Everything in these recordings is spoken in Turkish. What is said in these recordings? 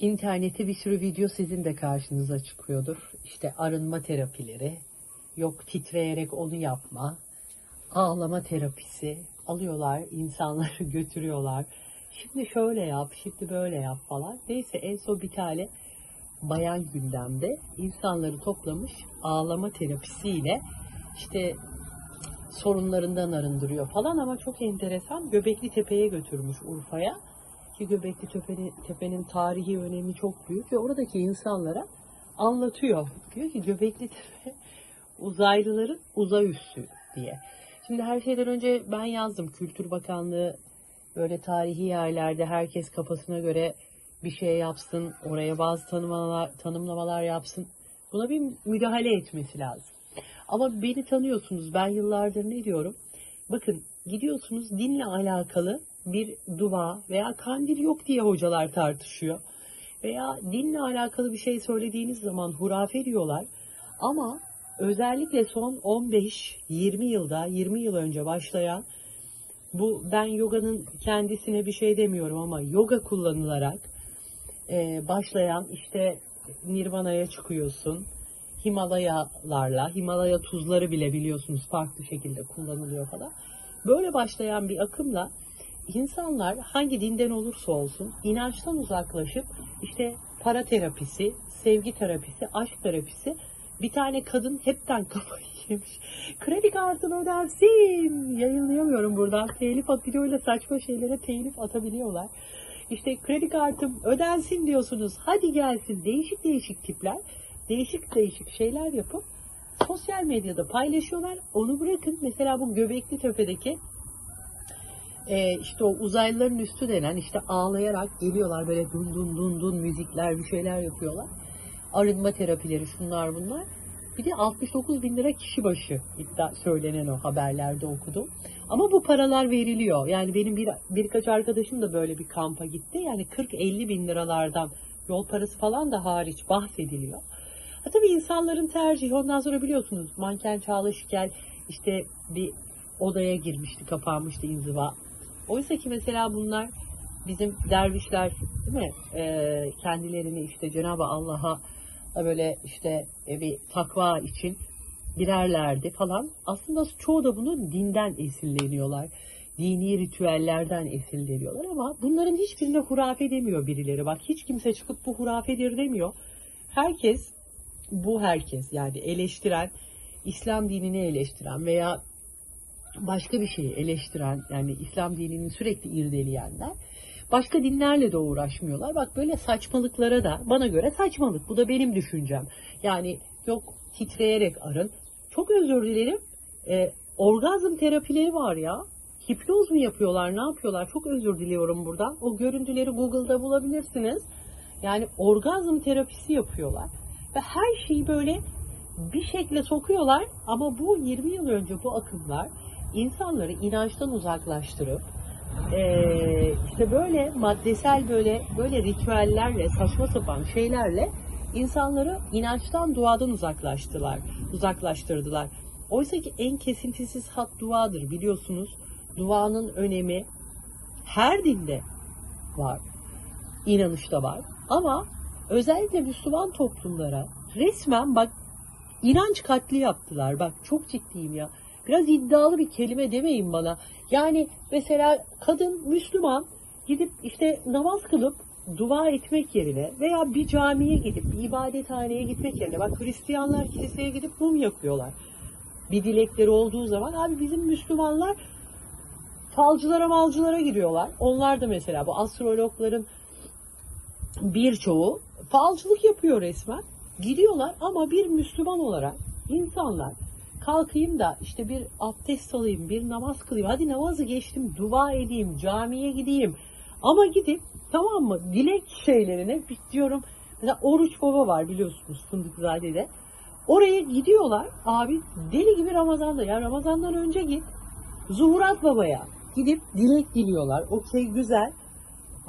İnternette bir sürü video sizin de karşınıza çıkıyordur. İşte arınma terapileri, yok titreyerek onu yapma, ağlama terapisi alıyorlar, insanları götürüyorlar. Şimdi şöyle yap, şimdi böyle yap falan. Neyse en son bir tane bayan gündemde insanları toplamış ağlama terapisiyle işte sorunlarından arındırıyor falan ama çok enteresan Göbekli Tepe'ye götürmüş Urfa'ya ki Göbekli Tepe'nin, Tepe'nin tarihi önemi çok büyük ve oradaki insanlara anlatıyor. Diyor ki Göbekli Tepe uzaylıların uzay üssü diye. Şimdi her şeyden önce ben yazdım Kültür Bakanlığı böyle tarihi yerlerde herkes kafasına göre bir şey yapsın, oraya bazı tanımlamalar, tanımlamalar yapsın. Buna bir müdahale etmesi lazım. Ama beni tanıyorsunuz. Ben yıllardır ne diyorum? Bakın gidiyorsunuz dinle alakalı bir dua veya kandil yok diye hocalar tartışıyor. Veya dinle alakalı bir şey söylediğiniz zaman hurafe diyorlar. Ama özellikle son 15-20 yılda, 20 yıl önce başlayan bu ben yoganın kendisine bir şey demiyorum ama yoga kullanılarak e, başlayan işte Nirvana'ya çıkıyorsun. Himalayalarla, Himalaya tuzları bile biliyorsunuz farklı şekilde kullanılıyor falan. Böyle başlayan bir akımla insanlar hangi dinden olursa olsun inançtan uzaklaşıp işte para terapisi, sevgi terapisi, aşk terapisi bir tane kadın hepten kafayı yemiş. Kredi kartını ödersin. Yayınlayamıyorum buradan. Telif atıyorlar saçma şeylere telif atabiliyorlar. İşte kredi kartım ödensin diyorsunuz. Hadi gelsin. Değişik değişik tipler. Değişik değişik şeyler yapıp sosyal medyada paylaşıyorlar. Onu bırakın. Mesela bu Göbekli Tepe'deki e, işte o uzaylıların üstü denen işte ağlayarak geliyorlar böyle dun dun dun dun müzikler bir şeyler yapıyorlar. Arınma terapileri şunlar bunlar. Bir de 69 bin lira kişi başı iddia söylenen o haberlerde okudum. Ama bu paralar veriliyor. Yani benim bir birkaç arkadaşım da böyle bir kampa gitti. Yani 40-50 bin liralardan yol parası falan da hariç bahsediliyor. Ha tabii insanların tercihi. Ondan sonra biliyorsunuz manken Çağla Şikel işte bir odaya girmişti, kapanmıştı inziva. Oysa ki mesela bunlar bizim dervişler değil mi? Ee, kendilerini işte Cenab-ı Allah'a böyle işte e, bir takva için girerlerdi falan. Aslında çoğu da bunu dinden esirleniyorlar. Dini ritüellerden esirleniyorlar ama bunların hiçbirine hurafe demiyor birileri. Bak hiç kimse çıkıp bu hurafedir demiyor. Herkes bu herkes yani eleştiren, İslam dinini eleştiren veya başka bir şeyi eleştiren yani İslam dinini sürekli irdeleyenler başka dinlerle de uğraşmıyorlar. Bak böyle saçmalıklara da bana göre saçmalık. Bu da benim düşüncem. Yani yok titreyerek arın. Çok özür dilerim. E, orgazm terapileri var ya. Hipnoz mu yapıyorlar, ne yapıyorlar? Çok özür diliyorum buradan. O görüntüleri Google'da bulabilirsiniz. Yani orgazm terapisi yapıyorlar. Ve her şeyi böyle bir şekle sokuyorlar. Ama bu 20 yıl önce bu akımlar insanları inançtan uzaklaştırıp ee, işte böyle maddesel böyle böyle ritüellerle saçma sapan şeylerle insanları inançtan duadan uzaklaştılar, uzaklaştırdılar. Oysa ki en kesintisiz hat duadır biliyorsunuz. Duanın önemi her dinde var. inanışta var. Ama özellikle Müslüman toplumlara resmen bak inanç katli yaptılar. Bak çok ciddiyim ya. Biraz iddialı bir kelime demeyin bana. Yani mesela kadın Müslüman gidip işte namaz kılıp dua etmek yerine veya bir camiye gidip bir ibadethaneye gitmek yerine bak Hristiyanlar kiliseye gidip mum yakıyorlar. Bir dilekleri olduğu zaman abi bizim Müslümanlar falcılara malcılara giriyorlar. Onlar da mesela bu astrologların birçoğu falcılık yapıyor resmen. Gidiyorlar ama bir Müslüman olarak insanlar kalkayım da işte bir abdest alayım, bir namaz kılayım. Hadi namazı geçtim, dua edeyim, camiye gideyim. Ama gidip tamam mı dilek şeylerine diyorum. Mesela Oruç Baba var biliyorsunuz Fındıkzade'de. Oraya gidiyorlar abi deli gibi Ramazan'da. Ya Ramazan'dan önce git. Zuhurat Baba'ya gidip dilek diliyorlar. Okey güzel.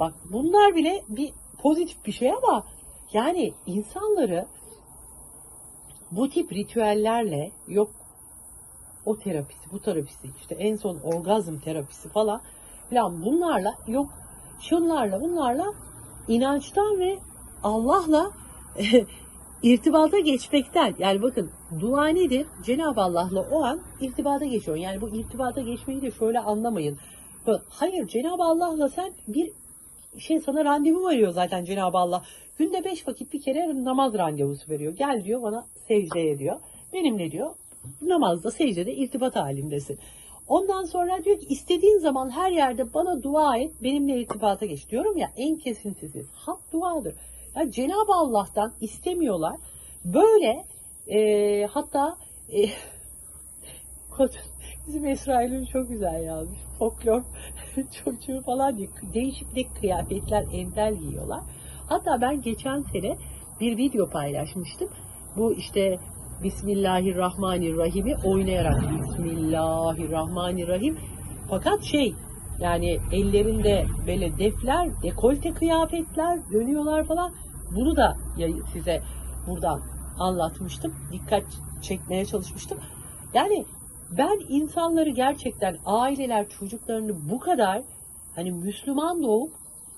Bak bunlar bile bir pozitif bir şey ama yani insanları bu tip ritüellerle yok o terapisi, bu terapisi, işte en son orgazm terapisi falan filan bunlarla yok şunlarla bunlarla inançtan ve Allah'la irtibata geçmekten yani bakın dua nedir? Cenab-ı Allah'la o an irtibata geçiyor. Yani bu irtibata geçmeyi de şöyle anlamayın. Hayır Cenab-ı Allah'la sen bir şey sana randevu veriyor zaten Cenab-ı Allah. Günde beş vakit bir kere namaz randevusu veriyor. Gel diyor bana secdeye diyor. Benimle diyor namazda secdede irtibat halindesin. Ondan sonra diyor ki istediğin zaman her yerde bana dua et, benimle irtibata geç. Diyorum ya en kesintisiz. Hak duadır. Ya Cenab-ı Allah'tan istemiyorlar. Böyle e, hatta e, bizim Esrail'in çok güzel yazmış. Folklor çocuğu falan diye değişik bir kıyafetler, entel giyiyorlar. Hatta ben geçen sene bir video paylaşmıştım. Bu işte Bismillahirrahmanirrahim'i oynayarak Bismillahirrahmanirrahim. Fakat şey yani ellerinde böyle defler, dekolte kıyafetler dönüyorlar falan. Bunu da size buradan anlatmıştım. Dikkat çekmeye çalışmıştım. Yani ben insanları gerçekten aileler çocuklarını bu kadar hani Müslüman doğup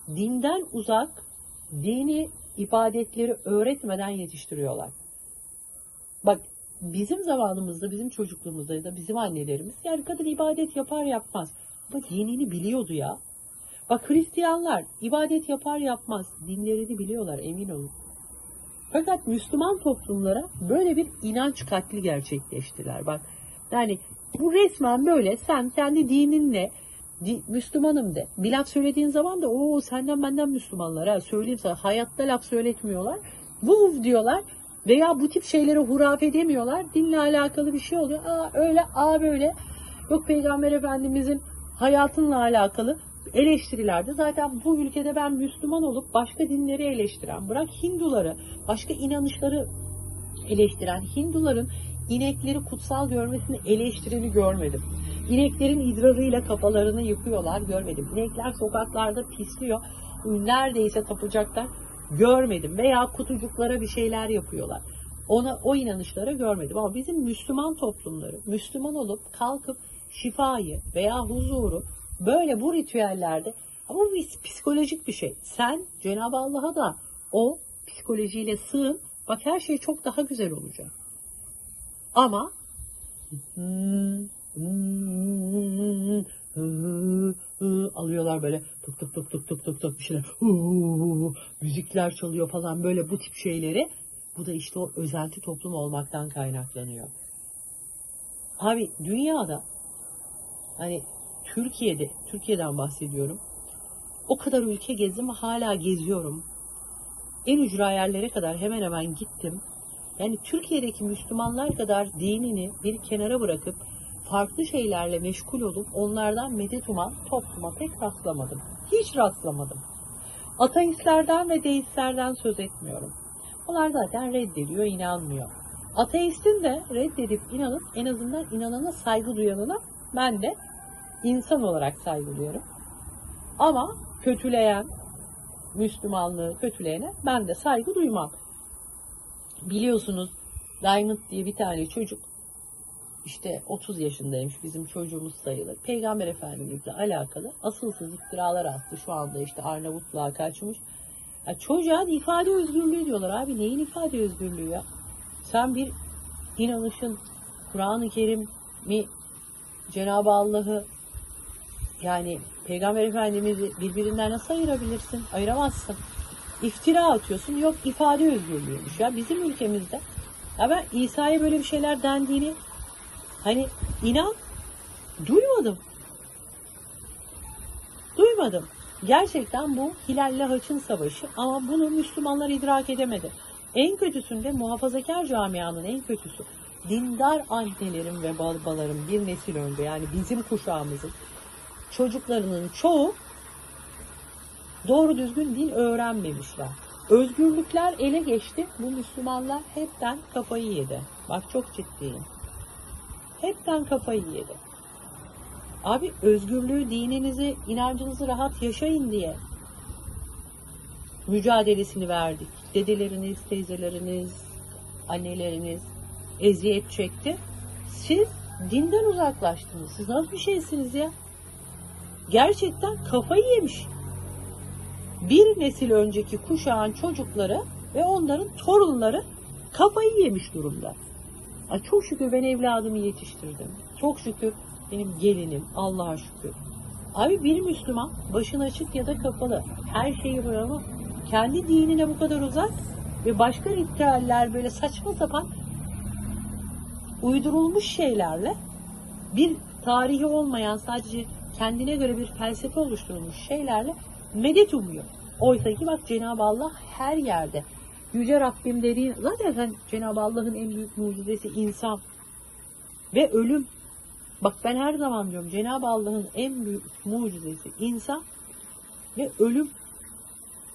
dinden uzak dini ibadetleri öğretmeden yetiştiriyorlar. Bak bizim zamanımızda, bizim çocukluğumuzda ya da bizim annelerimiz yani kadın ibadet yapar yapmaz. Ama dinini biliyordu ya. Bak Hristiyanlar ibadet yapar yapmaz. Dinlerini biliyorlar emin olun. Fakat Müslüman toplumlara böyle bir inanç katli gerçekleştiler. Bak yani bu resmen böyle sen kendi dininle di- Müslümanım de. Bir laf söylediğin zaman da o senden benden Müslümanlar ha söyleyeyim sana hayatta laf söyletmiyorlar. Bu diyorlar veya bu tip şeylere hurafe demiyorlar. Dinle alakalı bir şey oluyor. Aa öyle, aa böyle. Yok Peygamber Efendimizin hayatınla alakalı eleştirilerde zaten bu ülkede ben Müslüman olup başka dinleri eleştiren, bırak Hinduları, başka inanışları eleştiren, Hinduların inekleri kutsal görmesini eleştireni görmedim. İneklerin idrarıyla kafalarını yıkıyorlar görmedim. İnekler sokaklarda pisliyor. Neredeyse tapacaklar görmedim. Veya kutucuklara bir şeyler yapıyorlar. Ona o inanışlara görmedim. Ama bizim Müslüman toplumları, Müslüman olup kalkıp şifayı veya huzuru böyle bu ritüellerde ama bu psikolojik bir şey. Sen Cenab-ı Allah'a da o psikolojiyle sığın. Bak her şey çok daha güzel olacak. Ama alıyorlar böyle tık tık tık tık tık tık tık bir şeyler müzikler çalıyor falan böyle bu tip şeyleri bu da işte o özenti toplum olmaktan kaynaklanıyor. Abi dünyada hani Türkiye'de Türkiye'den bahsediyorum. O kadar ülke gezdim hala geziyorum. En ücra yerlere kadar hemen hemen gittim. Yani Türkiye'deki Müslümanlar kadar dinini bir kenara bırakıp farklı şeylerle meşgul olup onlardan medet uman topluma pek rastlamadım. Hiç rastlamadım. Ateistlerden ve deistlerden söz etmiyorum. Onlar zaten reddediyor, inanmıyor. Ateistin de reddedip inanıp en azından inanana saygı duyanına ben de insan olarak saygı duyuyorum. Ama kötüleyen, Müslümanlığı kötüleyene ben de saygı duymam. Biliyorsunuz Diamond diye bir tane çocuk işte 30 yaşındaymış bizim çocuğumuz sayılır. Peygamber Efendimizle alakalı asılsız iftiralar attı. Şu anda işte Arnavutluğa kaçmış. Ya çocuğa ifade özgürlüğü diyorlar abi. Neyin ifade özgürlüğü ya? Sen bir inanışın Kur'an-ı Kerim'i Cenab-ı Allah'ı yani Peygamber Efendimiz'i birbirinden nasıl ayırabilirsin? Ayıramazsın. İftira atıyorsun. Yok ifade özgürlüğüymüş ya. Bizim ülkemizde. Ya ben İsa'ya böyle bir şeyler dendiğini hani inan duymadım. Duymadım. Gerçekten bu Hilal'le Haç'ın savaşı ama bunu Müslümanlar idrak edemedi. En kötüsünde muhafazakar camianın en kötüsü. Dindar annelerin ve babaların bir nesil önce yani bizim kuşağımızın çocuklarının çoğu doğru düzgün din öğrenmemişler. Özgürlükler ele geçti. Bu Müslümanlar hepten kafayı yedi. Bak çok ciddiyim. Hepten kafayı yedi. Abi özgürlüğü, dininizi, inancınızı rahat yaşayın diye mücadelesini verdik. Dedeleriniz, teyzeleriniz, anneleriniz eziyet çekti. Siz dinden uzaklaştınız. Siz nasıl bir şeysiniz ya? Gerçekten kafayı yemiş. bir nesil önceki kuşağın çocukları ve onların torunları kafayı yemiş durumda. Ay çok şükür ben evladımı yetiştirdim. Çok şükür benim gelinim Allah'a şükür. Abi bir Müslüman başın açık ya da kapalı her şeyi bırakıp kendi dinine bu kadar uzak ve başka ritüeller böyle saçma sapan uydurulmuş şeylerle bir tarihi olmayan sadece kendine göre bir felsefe oluşturulmuş şeylerle medet umuyor. Oysa ki bak Cenab-ı Allah her yerde. Yüce Rabbim dediğin zaten Cenab-ı Allah'ın en büyük mucizesi insan ve ölüm. Bak ben her zaman diyorum Cenab-ı Allah'ın en büyük mucizesi insan ve ölüm.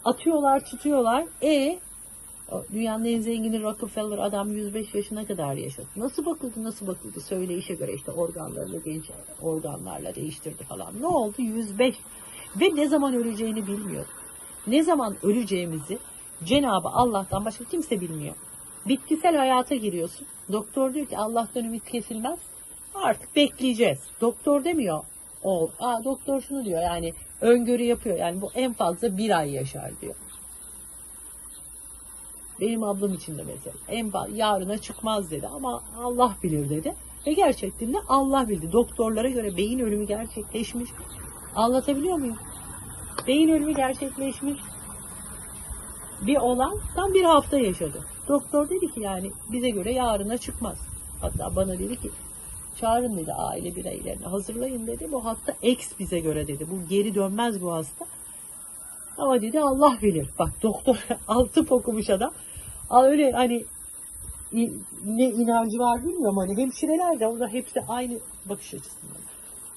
Atıyorlar, tutuyorlar. E dünyanın en zengini Rockefeller adam 105 yaşına kadar yaşadı. Nasıl bakıldı, nasıl bakıldı? Söyleyişe göre işte organlarla genç organlarla değiştirdi falan. Ne oldu? 105. Ve ne zaman öleceğini bilmiyor. Ne zaman öleceğimizi Cenabı Allah'tan başka kimse bilmiyor. Bitkisel hayata giriyorsun. Doktor diyor ki Allah'tan ümit kesilmez. Artık bekleyeceğiz. Doktor demiyor. O, aa, doktor şunu diyor yani öngörü yapıyor. Yani bu en fazla bir ay yaşar diyor. Benim ablam için de mesela. En yarına çıkmaz dedi ama Allah bilir dedi. Ve gerçekten de Allah bildi. Doktorlara göre beyin ölümü gerçekleşmiş. Anlatabiliyor muyum? Beyin ölümü gerçekleşmiş. Bir olan tam bir hafta yaşadı. Doktor dedi ki yani bize göre yarına çıkmaz. Hatta bana dedi ki çağırın dedi aile bireylerini hazırlayın dedi. Bu hasta ex bize göre dedi. Bu geri dönmez bu hasta. Ama dedi Allah bilir. Bak doktor altı okumuş adam. Öyle hani ne inancı var bilmiyorum hani hemşireler de orada hepsi aynı bakış açısında.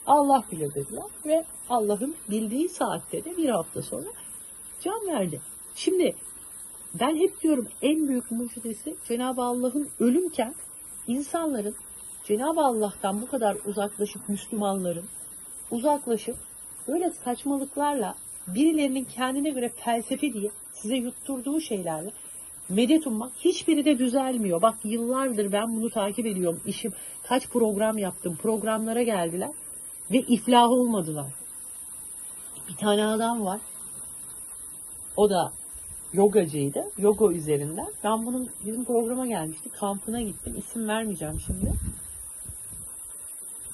Allah bilir dediler ve Allah'ın bildiği saatte de bir hafta sonra can verdi. Şimdi ben hep diyorum en büyük mucizesi Cenab-ı Allah'ın ölümken insanların Cenab-ı Allah'tan bu kadar uzaklaşıp Müslümanların uzaklaşıp böyle saçmalıklarla birilerinin kendine göre felsefe diye size yutturduğu şeylerle medet ummak hiçbiri de düzelmiyor. Bak yıllardır ben bunu takip ediyorum. İşim kaç program yaptım. Programlara geldiler ve iflah olmadılar. Bir tane adam var. O da yogacıydı. Yoga üzerinden. Ben bunun bizim programa gelmişti. Kampına gittim. İsim vermeyeceğim şimdi.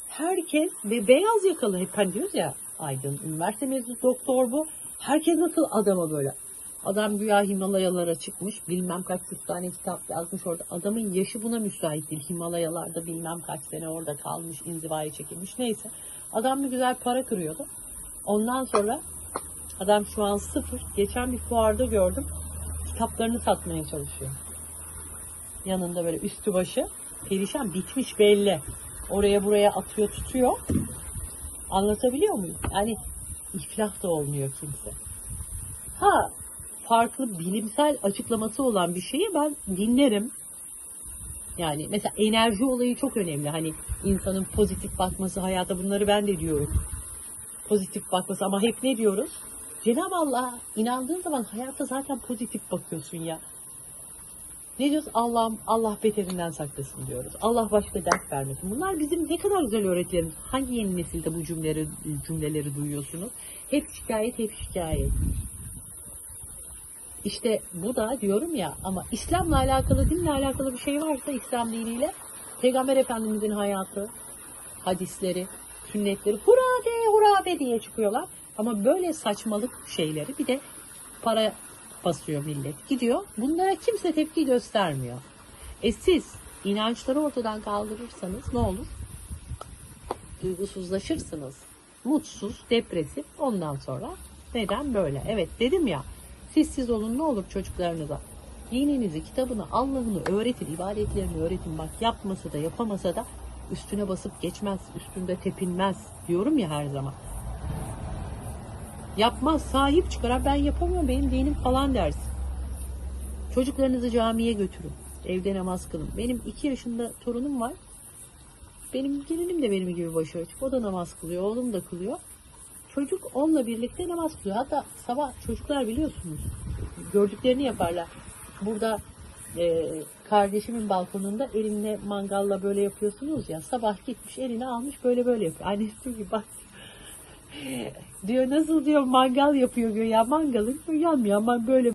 Herkes ve beyaz yakalı hep hani diyoruz ya Aydın üniversite mezunu doktor bu. Herkes nasıl adama böyle. Adam güya Himalayalara çıkmış. Bilmem kaç yüz tane kitap yazmış orada. Adamın yaşı buna müsait değil. Himalayalarda bilmem kaç sene orada kalmış. inzivaya çekilmiş. Neyse. Adam bir güzel para kırıyordu. Ondan sonra adam şu an sıfır. Geçen bir fuarda gördüm. Kitaplarını satmaya çalışıyor. Yanında böyle üstü başı perişan bitmiş belli. Oraya buraya atıyor tutuyor. Anlatabiliyor muyum? Yani iflah da olmuyor kimse. Ha farklı bilimsel açıklaması olan bir şeyi ben dinlerim. Yani mesela enerji olayı çok önemli. Hani insanın pozitif bakması hayata bunları ben de diyorum. Pozitif bakması ama hep ne diyoruz? Cenab-ı Allah'a inandığın zaman hayata zaten pozitif bakıyorsun ya. Ne diyoruz? Allah'ım Allah beterinden saklasın diyoruz. Allah başka dert vermesin. Bunlar bizim ne kadar güzel öğretilerimiz. Hangi yeni nesilde bu cümleleri, cümleleri duyuyorsunuz? Hep şikayet, hep şikayet. İşte bu da diyorum ya ama İslam'la alakalı, dinle alakalı bir şey varsa İslam diniyle Peygamber Efendimizin hayatı, hadisleri, sünnetleri hurabe hurabe diye çıkıyorlar. Ama böyle saçmalık şeyleri bir de para basıyor millet. Gidiyor. Bunlara kimse tepki göstermiyor. E siz inançları ortadan kaldırırsanız ne olur? Duygusuzlaşırsınız. Mutsuz, depresif. Ondan sonra neden böyle? Evet dedim ya. Siz siz olun ne olur çocuklarınıza. Dininizi, kitabını, Allah'ını öğretin, ibadetlerini öğretin. Bak yapmasa da yapamasa da üstüne basıp geçmez, üstünde tepinmez diyorum ya her zaman. Yapmaz, sahip çıkar. Ben yapamıyorum, benim dinim falan dersin. Çocuklarınızı camiye götürün. Evde namaz kılın. Benim iki yaşında torunum var. Benim gelinim de benim gibi başı. O da namaz kılıyor, oğlum da kılıyor. Çocuk onunla birlikte namaz kılıyor. Hatta sabah çocuklar biliyorsunuz gördüklerini yaparlar. Burada e, kardeşimin balkonunda elinle mangalla böyle yapıyorsunuz ya. Sabah gitmiş elini almış böyle böyle yapıyor. Annesi diyor ki bak diyor nasıl diyor mangal yapıyor diyor ya mangalın yanmıyor. Ama böyle